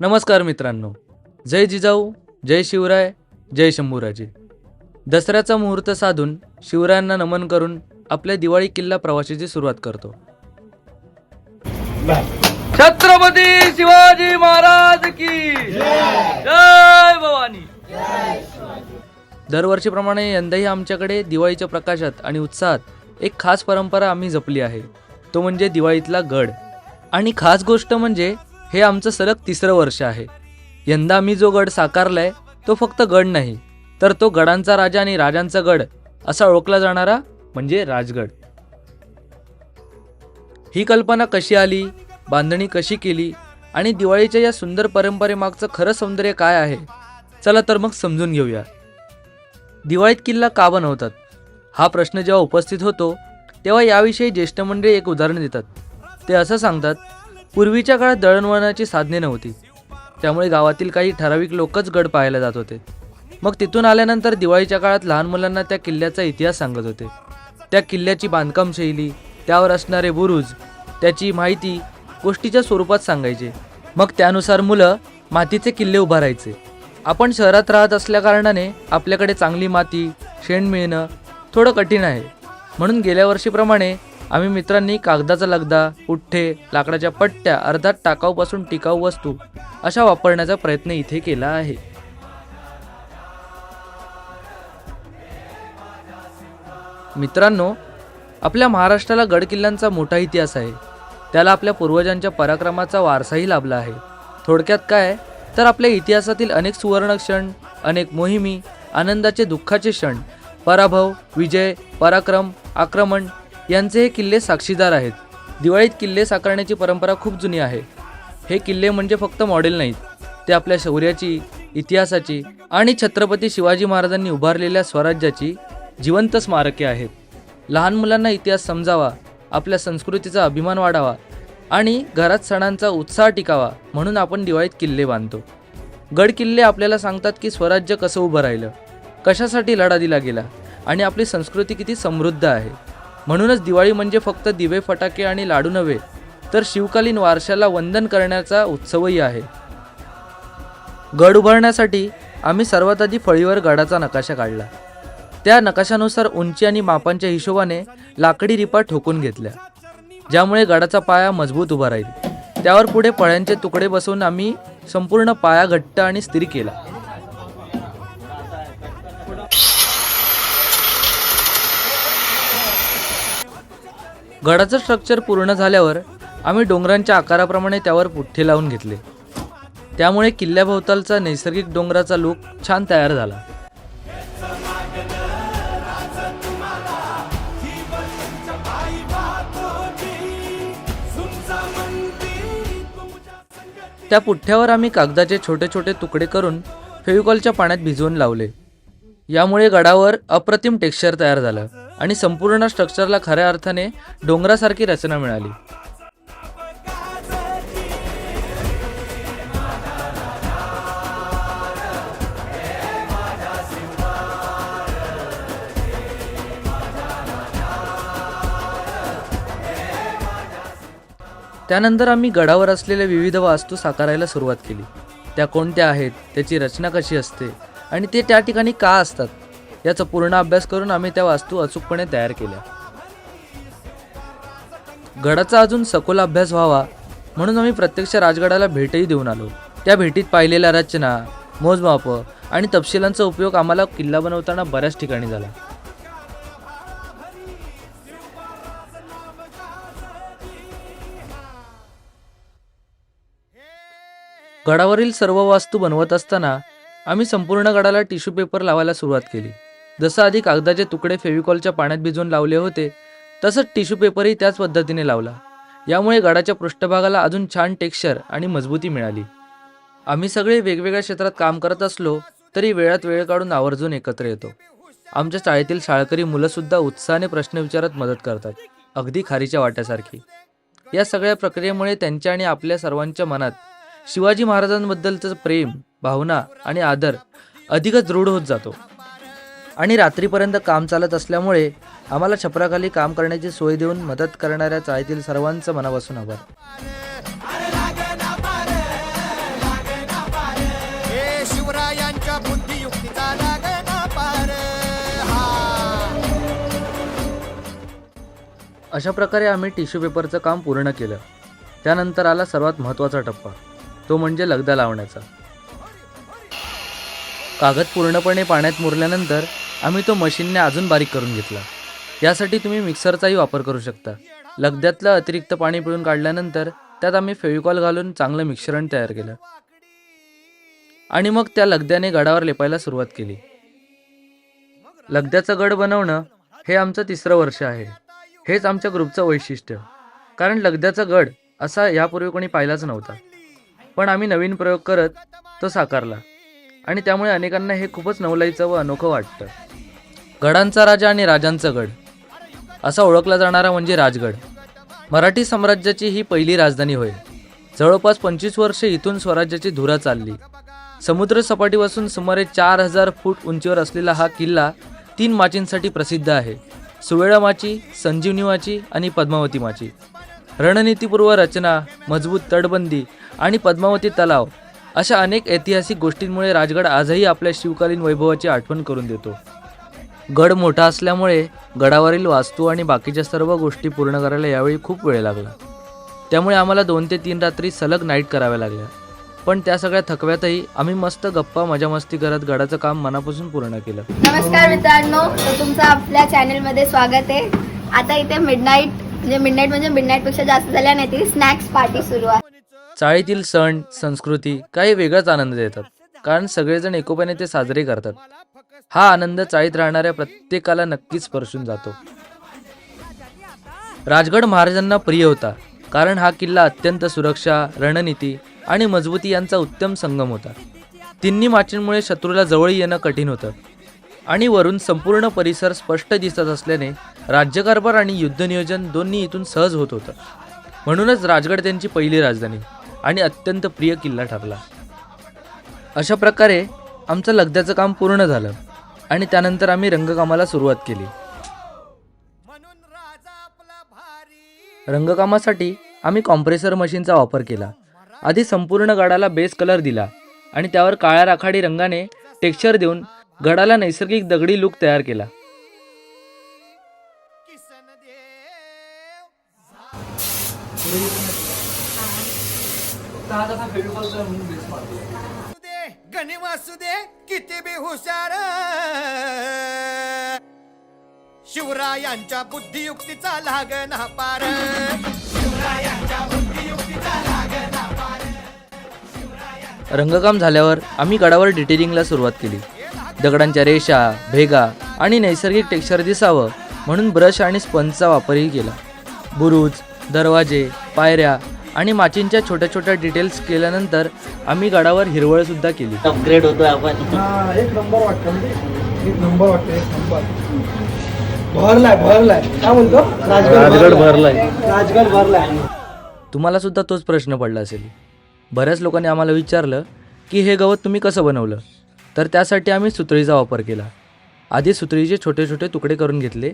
नमस्कार मित्रांनो. जय जिजाऊ जय शिवराय जय शंभूराजे. दसऱ्याचा मुहूर्त साधून शिवरायांना नमन करून आपल्या दिवाळी किल्ला प्रवासाची सुरुवात करतो. छत्रपती शिवाजी महाराज की जय भवानी. दरवर्षीप्रमाणे यंदाही आमच्याकडे दिवाळीच्या प्रकाशात आणि उत्साहात एक खास परंपरा आम्ही जपली आहे. तो म्हणजे दिवाळीतला गड. आणि खास गोष्ट म्हणजे हे आमचं सलग तिसरं वर्ष आहे. यंदा मी जो गड साकारलाय तो फक्त गड नाही तर तो गडांचा राजा आणि राजांचा गड असा ओळखला जाणारा म्हणजे राजगड. ही कल्पना कशी आली बांधणी कशी केली आणि दिवाळीच्या या सुंदर परंपरेमागचं खरं सौंदर्य काय आहे चला तर मग समजून घेऊया. दिवाळीत किल्ला का बनवतात? हा प्रश्न जेव्हा उपस्थित होतो तेव्हा याविषयी ज्येष्ठ मंडळी एक उदाहरण देतात. ते असं सांगतात पूर्वीच्या काळात दळणवळणाची साधने नव्हती. त्यामुळे गावातील काही ठराविक लोकच गड पाहायला जात होते. मग तिथून आल्यानंतर दिवाळीच्या काळात लहान मुलांना त्या किल्ल्याचा इतिहास सांगत होते. त्या किल्ल्याची बांधकाम शैली त्यावर असणारे बुरुज त्याची माहिती गोष्टीच्या स्वरूपात सांगायचे. मग त्यानुसार मुलं मातीचे किल्ले उभारायचे. आपण शहरात राहत असल्याकारणाने आपल्याकडे चांगली माती शेण मिळणं थोडं कठीण आहे. म्हणून गेल्या वर्षीप्रमाणे आम्ही मित्रांनी कागदाचा लगदा पुठ्ठे लाकडाच्या पट्ट्या अर्धात टाकाऊपासून टिकाऊ वस्तू अशा वापरण्याचा प्रयत्न इथे केला आहे. मित्रांनो आपल्या महाराष्ट्राला गडकिल्ल्यांचा मोठा इतिहास आहे. त्याला आपल्या पूर्वजांच्या पराक्रमाचा वारसाही लाभला आहे. थोडक्यात काय? तर आपल्या इतिहासातील अनेक सुवर्ण क्षण अनेक मोहिमी आनंदाचे दुःखाचे क्षण पराभव विजय पराक्रम आक्रमण यांचे हे किल्ले साक्षीदार आहेत. दिवाळीत किल्ले साकारण्याची परंपरा खूप जुनी आहे. हे किल्ले म्हणजे फक्त मॉडेल नाहीत. ते आपल्या शौर्याची इतिहासाची आणि छत्रपती शिवाजी महाराजांनी उभारलेल्या स्वराज्याची जिवंत स्मारके आहेत. लहान मुलांना इतिहास समजावा आपल्या संस्कृतीचा अभिमान वाढावा आणि घरात सणांचा उत्साह टिकावा म्हणून आपण दिवाळीत किल्ले बांधतो. गड किल्ले आपल्याला सांगतात की स्वराज्य कसं उभं राहिलं कशासाठी लढा दिला गेला आणि आपली संस्कृती किती समृद्ध आहे. म्हणूनच दिवाळी म्हणजे फक्त दिवे फटाके आणि लाडू नव्हे तर शिवकालीन वारशाला वंदन करण्याचा उत्सवही आहे. गड उभारण्यासाठी आम्ही सर्वात आधी फळीवर गडाचा नकाशा काढला. त्या नकाशानुसार उंची आणि मापांच्या हिशोबाने लाकडी रिपा ठोकून घेतल्या ज्यामुळे गडाचा पाया मजबूत उभा राहील. त्यावर पुढे पळ्यांचे तुकडे बसवून आम्ही संपूर्ण पाया घट्ट आणि स्थिर केला. गडाचं स्ट्रक्चर पूर्ण झाल्यावर आम्ही डोंगरांच्या आकाराप्रमाणे त्यावर पुठ्ठे लावून घेतले. त्यामुळे किल्ल्याभोवतालचा नैसर्गिक डोंगराचा लूक छान तयार झाला. त्या पुठ्ठ्यावर आम्ही कागदाचे छोटे छोटे तुकडे करून फेविकॉलच्या पाण्यात भिजवून लावले. यामुळे गडावर अप्रतिम टेक्स्चर तयार झालं आणि संपूर्ण स्ट्रक्चरला खऱ्या अर्थाने डोंगरासारखी रचना मिळाली. त्यानंतर आम्ही गडावर असलेल्या विविध वास्तू साकारायला सुरुवात केली. त्या कोणत्या आहेत त्याची रचना कशी असते आणि ते त्या ठिकाणी का असतात याचा पूर्ण अभ्यास करून आम्ही त्या वास्तू अचूकपणे तयार केल्या. गडाचा अजून सखोल अभ्यास व्हावा म्हणून आम्ही प्रत्यक्ष राजगडाला भेटही देऊन आलो. त्या भेटीत पाहिलेल्या रचना मोजमाप आणि तपशिलांचा उपयोग आम्हाला किल्ला बनवताना बऱ्याच ठिकाणी झाला. गडावरील सर्व वास्तू बनवत असताना आम्ही संपूर्ण गडाला टिश्यू पेपर लावायला सुरुवात केली. जसं आधी कागदाचे तुकडे फेविकॉलच्या पाण्यात भिजवून लावले होते तसंच टिश्यू पेपरही त्याच पद्धतीने लावला. यामुळे गडाच्या पृष्ठभागाला अजून छान टेक्स्चर आणि मजबूती मिळाली. आम्ही सगळे वेगवेगळ्या क्षेत्रात काम करत असलो तरी वेळात वेळ काढून आवर्जून एकत्र येतो. आमच्या शाळेतील शाळकरी मुलंसुद्धा उत्साहाने प्रश्न विचारत मदत करतात अगदी खारीच्या वाट्यासारखी. या सगळ्या प्रक्रियेमुळे त्यांच्या आणि आपल्या सर्वांच्या मनात शिवाजी महाराजांबद्दलचं प्रेम भावना आणि आदर अधिकच दृढ होत जातो. आणि रात्रीपर्यंत काम चालत असल्यामुळे आम्हाला छपराखाली काम करण्याची सोय देऊन मदत करणाऱ्या चाळीतील सर्वांचं मनापासून आभार. अशा प्रकारे आम्ही टिश्यू पेपरचं काम पूर्ण केलं. त्यानंतर आला सर्वात महत्त्वाचा टप्पा तो म्हणजे लगदा लावण्याचा. कागद पूर्णपणे पाण्यात मुरल्यानंतर आम्ही तो मशीनने अजून बारीक करून घेतला. यासाठी तुम्ही मिक्सरचाही वापर करू शकता. लगद्यातलं अतिरिक्त पाणी पिळून काढल्यानंतर त्यात आम्ही फेविकॉल घालून चांगलं मिश्रण तयार केलं. आणि मग त्या लगद्याने गडावर लेपायला सुरुवात केली. लगद्याचं गड बनवणं हे आमचं तिसरं वर्ष आहे. हेच आमच्या ग्रुपचं वैशिष्ट्य. कारण लगद्याचा गड असा यापूर्वी कोणी पाहिलाच नव्हता. पण आम्ही नवीन प्रयोग करत तो साकारला. आणि त्यामुळे अनेकांना हे खूपच नवलाईचं व अनोखं वाटतं. गडांचा राजा आणि राजांचा गड. असा ओळखला जाणारा म्हणजे राजगड. मराठी साम्राज्याची ही पहिली राजधानी होय. जवळपास पंचवीस वर्षे इथून स्वराज्याची धुरा चालली. समुद्र सपाटीपासून सुमारे चार हजार फूट उंचीवर असलेला हा किल्ला तीन माचींसाठी प्रसिद्ध आहे. सुवेळा माची संजीवनी माची आणि पद्मावती माची. रणनीतीपूर्व रचना मजबूत तटबंदी आणि पद्मावती तलाव अशा अनेक ऐतिहासिक गोष्टींमुळे राजगड आजही आपल्या शिवकालीन वैभवाची आठवण करून देतो. गड मोठा असल्यामुळे गडावरील वास्तू आणि बाकीच्या सर्व गोष्टी पूर्ण करायला यावेळी खूप वेळ लागला. त्यामुळे आम्हाला दोन ते तीन रात्री सलग नाईट कराव्या लागल्या. पण त्या सगळ्या थकव्यातही आम्ही मस्त गप्पा मजा मस्ती करत गडाचं काम मनापासून पूर्ण केलं. नमस्कार मित्रांनो तुमचं आपल्या चॅनलमध्ये स्वागत आहे. आता इथे मिडनाईट म्हणजे मिडनाईट म्हणजे मिडनाईटपेक्षा जास्त झाल्या नाही स्नॅक्स पार्टी सुरू आहे. चाळीतील सण संस्कृती काही वेगळाच आनंद देतात. कारण सगळेजण एकोप्याने ते साजरे करतात. हा आनंद चाळीत राहणाऱ्या प्रत्येकाला नक्कीच स्पर्शून जातो. राजगड महाराजांना प्रिय होता. कारण हा किल्ला अत्यंत सुरक्षा रणनीती आणि मजबूती यांचा उत्तम संगम होता. तिन्ही माचींमुळे शत्रूला जवळ येणं कठीण होतं. आणि वरून संपूर्ण परिसर स्पष्ट दिसत असल्याने राज्यकारभार आणि युद्धनियोजन दोन्ही इथून सहज होत होतं. म्हणूनच राजगड त्यांची पहिली राजधानी. आणि अत्यंत प्रिय किल्ला ठरला. अशा प्रकारे आमचं लगद्याचं काम पूर्ण झालं आणि त्यानंतर आम्ही रंगकामाला सुरुवात केली. रंगकामासाठी आम्ही कॉम्प्रेसर मशीनचा वापर केला. आधी संपूर्ण गडाला बेस कलर दिला आणि त्यावर काळ्या राखाडी रंगाने टेक्स्चर देऊन गडाला नैसर्गिक दगडी लुक तयार केला. गणी वासू दे किती बी हुशार. शिवरायांच्या बुद्धियुक्तीचा लागना पार. रंगकाम झाल्यावर आम्ही गडावर डिटेलिंगला सुरुवात केली. दगडांच्या रेषा भेगा आणि नैसर्गिक टेक्स्चर दिसावं म्हणून ब्रश आणि स्पंजचा वापरही केला. बुरुज दरवाजे पायऱ्या आणि माचींच्या छोट्या छोट्या डिटेल्स केल्यानंतर आम्ही गडावर हिरवळ सुद्धा केली. अपग्रेड होतोय आपण. हा एक नंबर वाटतं म्हणजे. एक नंबर वाटतं एक नंबर भरलाय भरलाय. काय म्हणतो राजगड भरलाय. राजगड भरलाय. तुम्हाला सुद्धा तोच प्रश्न पडला असेल. बऱ्याच लोकांनी आम्हाला विचारलं की हे गवत तुम्ही कसं बनवलं? तर त्यासाठी आम्ही सुतळीचा वापर केला. आधी सुतळीचे छोटे छोटे तुकडे करून घेतले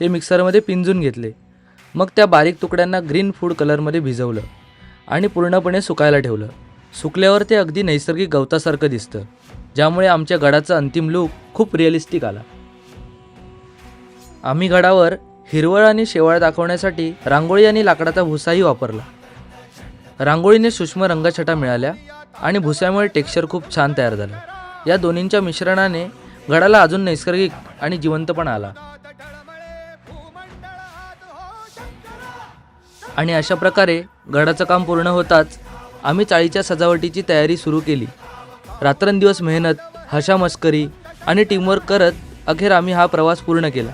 ते मिक्सरमध्ये पिंजून घेतले. मग त्या बारीक तुकड्यांना ग्रीन फूड कलरमध्ये भिजवलं. आणि पूर्णपणे सुकायला ठेवलं. सुकल्यावर ते अगदी नैसर्गिक गवतासारखं दिसतं ज्यामुळे आमच्या गडाचा अंतिम लूक खूप रिअलिस्टिक आला. आम्ही गडावर हिरवळ आणि शेवाळ दाखवण्यासाठी रांगोळी आणि लाकडाचा भुसाही वापरला. रांगोळीने सूक्ष्म रंगछटा मिळाल्या आणि भुस्यामुळे टेक्स्चर खूप छान तयार झालं. या दोन्हींच्या मिश्रणाने गडाला अजून नैसर्गिक आणि जिवंतपणा आला. आणि अशा प्रकारे गडाचं काम पूर्ण होताच आम्ही चाळीच्या सजावटीची तयारी सुरू केली. रात्रंदिवस मेहनत हशा मस्करी आणि टीमवर्क करत अखेर आम्ही हा प्रवास पूर्ण केला.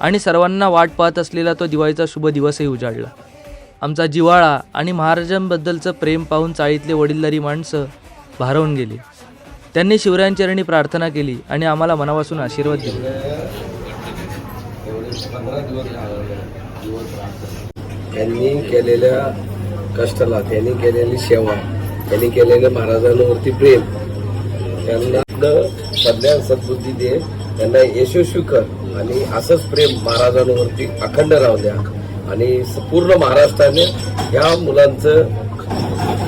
आणि सर्वांना वाट पाहत असलेला तो दिवाळीचा शुभ दिवसही उजाडला. आमचा जिव्हाळा आणि महाराजांबद्दलचं प्रेम पाहून चाळीतले वडीलधारी माणसं भारावून गेली. त्यांनी शिवरायांचरणी प्रार्थना केली आणि आम्हाला मनापासून आशीर्वाद दिले. त्यांनी केलेल्या कष्टाला त्यांनी केलेली सेवा त्यांनी केलेलं महाराजांवरती प्रेम त्यांना सध्या सद्बुद्धी दे त्यांना यशस्वी कर. आणि असंच प्रेम महाराजांवरती अखंड राहू द्या. आणि पूर्ण महाराष्ट्राने ह्या मुलांचं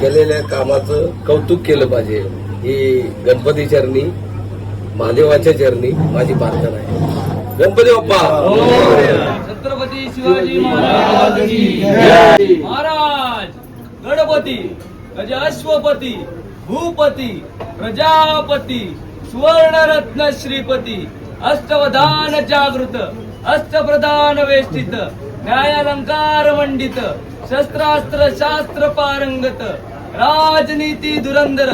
केलेल्या कामाचं कौतुक केलं पाहिजे. ही गणपती चरणी महादेवाच्या चरणी माझी प्रार्थना आहे. गणपती बाप्पा! छत्रपती शिवाजी महाराज महाराज गणपती गज अश्वपती भूपती प्रजापती सुवर्णरत्न श्रीपती अष्टवधान जागृत अष्टप्रधान वेष्टित न्यायालंकार मंडित शस्त्रास्त्र शास्त्र पारंगत राजनीती धुरंदर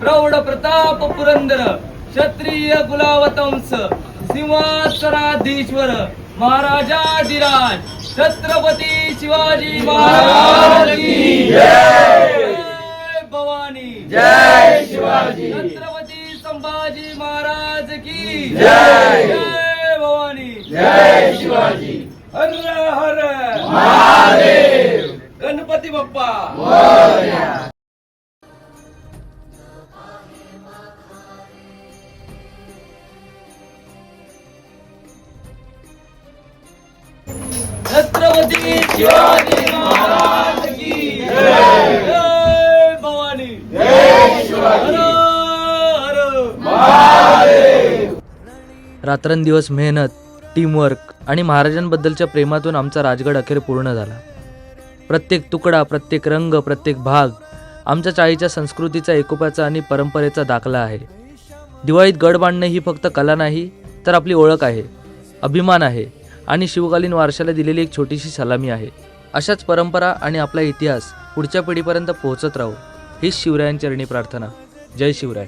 प्रौढ प्रताप पुरंदर क्षत्रिय कुलावतंस सिंहासनाधीश्वर महाराजाधिराज छत्रपती शिवाजी महाराज जय! भवानी। जय शिवाजी। संभाजी महाराज की। जय। जय भवानी। जय शिवाजी। हर हर। महादेव। गणपती बाप्पा। छत्रपती शिवाजी महाराज की जय जय भवानी जय शिवाजी रात्रंदिवस मेहनत टीमवर्क आणि महाराजांबद्दलच्या प्रेमातून आमचा राजगड अखेर पूर्ण झाला. प्रत्येक तुकडा प्रत्येक रंग प्रत्येक भाग आमच्या चाळीच्या संस्कृतीचा एकोप्याचा आणि परंपरेचा दाखला आहे. दिवाळीत गड बांधणे ही फक्त कला नाही तर आपली ओळख आहे अभिमान आहे आणि शिवकालीन वारशाला दिलेली एक छोटीशी सलामी आहे. अशाच परंपरा आणि आपला इतिहास पुढच्या पिढीपर्यंत पोहोचत राहू हीच शिवरायांचरणी प्रार्थना. जय शिवराय.